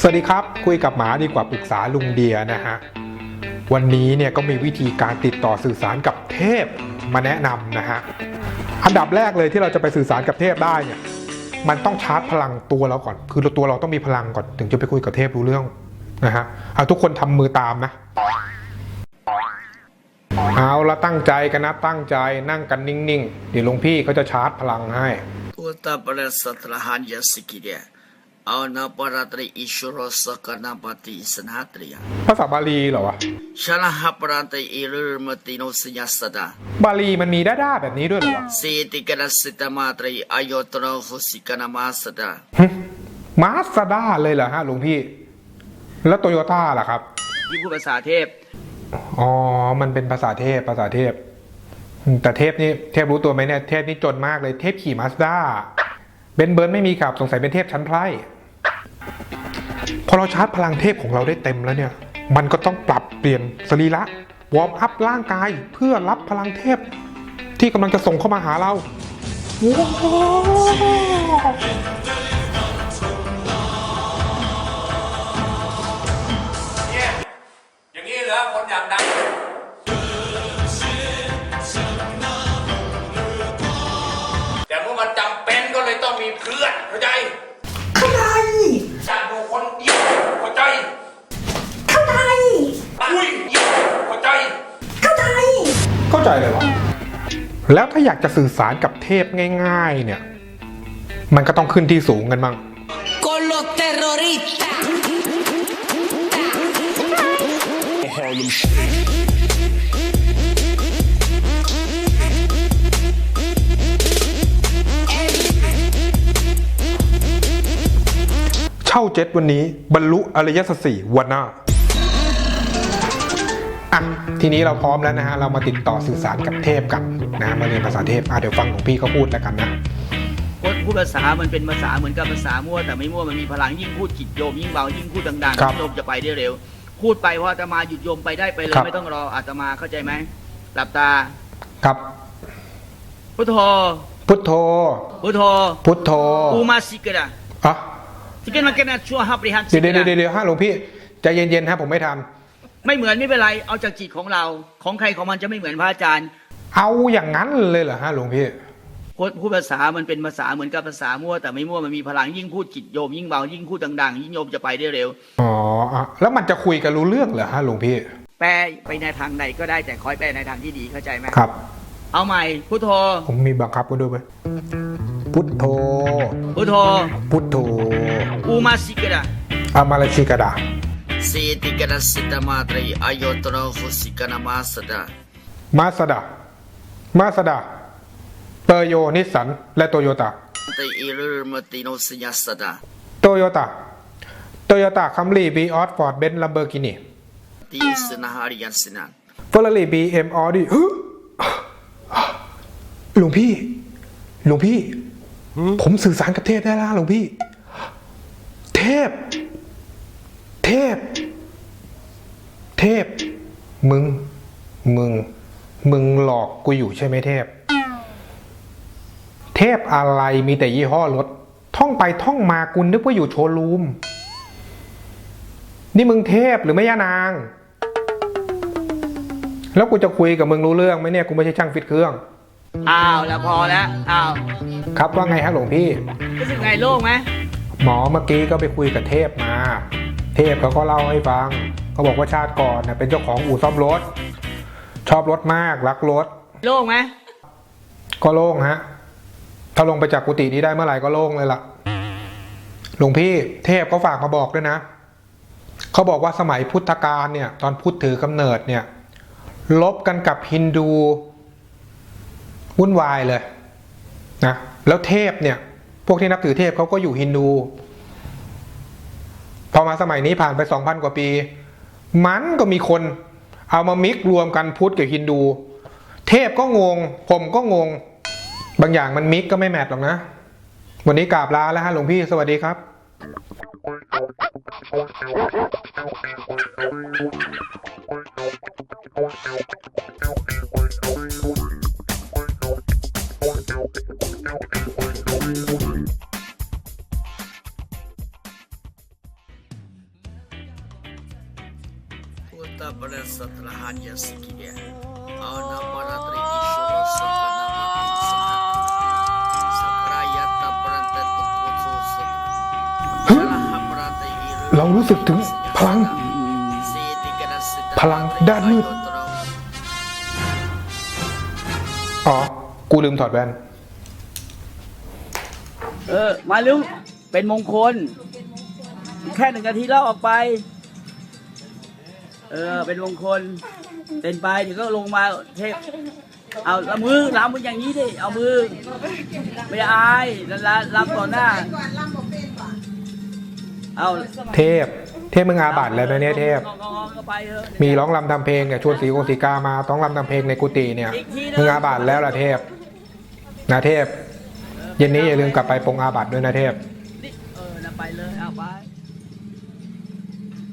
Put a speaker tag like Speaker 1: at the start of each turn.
Speaker 1: สวัสดีครับ คุยกับหมาดีกว่าปรึกษาลุงเดียนะฮะ วันนี้เนี่ยก็มีวิธีการติดต่อสื่อสารกับเทพมาแนะนำนะฮะ อันดับแรกเลยที่เราจะไปสื่อสารกับเทพได้เนี่ยมันต้องชาร์จพลังตัวเราก่อน คือตัวเราต้องมีพลังก่อนถึงจะไปคุยกับเทพรู้เรื่องนะฮะเอาทุกคนทำมือตามนะเอาละตั้งใจกันนะตั้งใจนั่งกันนิ่งๆเดี๋ยวหลวงพี่เขาจะชาร์จพลังให้
Speaker 2: อุตตปรสัตรหานยสิกิเดีย
Speaker 3: Uta pada setelah ya sekidia. Auna paratri ishuro sakanapati sanatria.
Speaker 1: ภาษาบาลีเหรอวะ
Speaker 3: Shalaha parantai ilur matino senyasada.
Speaker 1: บาลีมันมีด้าๆแบบนี้ด้วยเหรอวะ
Speaker 3: Siti kana sitamatri ayotono husikana masada.
Speaker 1: มาสด้าเลยเหรอฮะหลวงพี่ แล้วโตโยต้าล่ะครับ
Speaker 3: ที่พูดภาษาเทพ
Speaker 1: อ๋อ มันเป็นภาษาเทพภาษาเทพ แต่เทพนี่เทพรู้ตัวไหมเนี่ยเทพนี่จนมากเลยเทพขี่มาสด้าเบนเบิร์นไม่มีขับสงสัยเป็นเทพชั้นไพร่ พอเราชาร์จพลังเทพของเราได้เต็มแล้วเนี่ย มันก็ต้องปรับเปลี่ยนสรีระวอร์มอัพร่างกายเพื่อรับพลังเทพ ที่กำลังจะส่งเข้ามาหาเราว้าว เข้าใจเลยวะแล้วถ้าอยากจะสื่อสารกับเทพง่ายๆ เนี่ย มันก็ต้องขึ้นที่สูงกันบ้าง
Speaker 4: con los terroristas.
Speaker 1: เช่าเจ็ตวันนี้บรรลุอริยสัจสี่วันหน้า อะทีนี้เราพร้อมแล้วนะฮะเรามาติดต่อสื่อสารกับเทพกันนะมาเรียนภาษาเทพอะเดี๋ยวฟังของพี่เขาพูดแล้วกันนะ
Speaker 3: พูดพูดภาษา มันเป็นภาษาเหมือนกับภาษามั่วแต่ไม่มั่วมันมีพลังยิ่งพูดจิตโยมยิ่งเบายิ่งพูดดัง
Speaker 1: ครับ
Speaker 3: ๆโยมจะไปได้เร็ว พูดไปเพราะอาตมาหยุดโยมไปได้ไปเลย
Speaker 1: ครับ
Speaker 3: ไม่ต้องรออาตมาเข้าใจไหมหลับตา
Speaker 1: ครับ
Speaker 3: พุทโธ
Speaker 1: พุทโธ
Speaker 3: พุทโธ
Speaker 1: พุทโธ
Speaker 3: อุมาสิกระ
Speaker 1: อะ
Speaker 3: สิกันมากันนะชั่วฮับริฮัน
Speaker 1: เดี๋ยวเดี๋ยวเดี๋ยวเดี๋ยวฮะหลวงพี่ใจเย็นๆฮะผมไม่ทัน
Speaker 3: ไม่เหมือนไม่เป็นไร เอาจากจิตของเรา ของใครของมันจะไม่เหมือนพระอาจารย์
Speaker 1: เอาอย่างนั้นเลยเหรอฮะหลวงพี่
Speaker 3: พูดพูดภาษามันเป็นภาษาเหมือนกับภาษามั่วแต่ไม่มั่วมันมีพลังยิ่งพูดจิตโยมยิ่งเบายิ่งพูดดังๆ ยิ่งโยมจะไปได้เร็ว
Speaker 1: อ๋ออะแล้วมันจะคุยกันรู้เรื่องเหรอฮะหลวงพี่
Speaker 3: แปลไปในทางใดก็ได้แต่คอยแปลในทางที่ดีเข้าใจไหม
Speaker 1: ครับ
Speaker 3: เอาใหม่พุทโธ
Speaker 1: ผมมีบังคับกันด้วยไหมพุทโธ
Speaker 3: พุทโธ
Speaker 1: พุทโธ
Speaker 3: อุมาสิกระ
Speaker 1: อามาลชิกดา
Speaker 3: Siti kana sitamatri ayotono husikana masada.
Speaker 1: มาสดามาสดาเปอร์โยนิสสัน และโตโยต้า
Speaker 3: Te ilur matino senyasada.
Speaker 1: โตโยต้าโตโยต้าคัมรี่บีออสฟอร์ดเบนซ์ลัมเบอร์กินี
Speaker 3: Ti senaharian sinan.
Speaker 1: เฟอร์รารี่บีเอ็มออดี้หลวงพี่ หลวงพี่ ผมสื่อสารกับเทพได้แล้วหลวงพี่ เทพ เทพ เทพ มึง มึง มึงหลอกกูอยู่ใช่ไหมเทพ เทพอะไรมีแต่ยี่ห้อรถ ท่องไปท่องมากูนึกว่าอยู่โชว์รูม นี่มึงเทพหรือไม่ย่านาง แล้วกูจะคุยกับมึงรู้เรื่องไหมเนี่ย กูไม่ใช่ช่างฟิตเครื่อง
Speaker 3: อ้าวแล้วพอแล้วอ้าว
Speaker 1: ครับว่าไงฮะหลวงพี่
Speaker 3: รู้สึกไงโล่งไหม
Speaker 1: หมอเมื่อกี้ก็ไปคุยกับเทพมา เทพเขาก็เล่าให้ฟังเขาบอกว่าชาติก่อนนะเป็นเจ้าของอู่ซ่อมรถ ชอบรถมากรักรถ
Speaker 3: โล่งไหม
Speaker 1: ก็โล่งฮะ ถ้าลงไปจากกุฏินี้ได้เมื่อไหร่ก็โล่งเลยล่ะหลวงพี่เทพเขาฝากมาบอกด้วยนะเขาบอกว่าสมัยพุทธกาลเนี่ย ตอนพุทธถือกำเนิดเนี่ยลบกันกับฮินดูวุ่นวายเลยนะแล้วเทพเนี่ย พวกที่นับถือเทพเขาก็อยู่ฮินดู พอมาสมัยนี้ผ่านไปสองพันกว่าปี มันก็มีคนเอามามิกรวมกันพุทธกับฮินดู เทพก็งง ผมก็งง บางอย่างมันมิกก็ไม่แมทหรอกนะ วันนี้กราบลาแล้วฮะหลวงพี่สวัสดีครับ
Speaker 5: เ Pada
Speaker 3: setelah hanya sekian Ana paratri isuro sakana mati sahat Sakrayata perantai tukutu Salah perantai iru
Speaker 1: เรารู้สึกถึงพลัง
Speaker 3: Si tiga dan sedang
Speaker 1: พลังด้านมืด อ๋อ กูลืมถอดแว่น
Speaker 3: เออ มาเร็วเป็นมงคล แค่หนึ่งนาทีแล้วออกไป เออ เป็นมงคล เป็นไปเดี๋ยวก็ลงมาเทพ เอาละมือล้ำมืออย่างนี้ดิ เอามือ ไม่อายแล้วละล้ำต่อหน้า เอา
Speaker 1: เทพ เทพมึงอาบัตแล้วนะเนี่ยเทพ
Speaker 3: งองๆก็ไปเถอะ
Speaker 1: มีร้องรำทำเพลงเนี่ยชวนสีโกสีกามาต้องรำทำเพลงในกุฏิเนี่ยมึงอาบัตแล้วล่ะเทพ นะเทพ เย็นนี้อย่าลืมกลับไปปรงอาบัตด้วยนะเทพ
Speaker 3: นี่เออนะไปเลย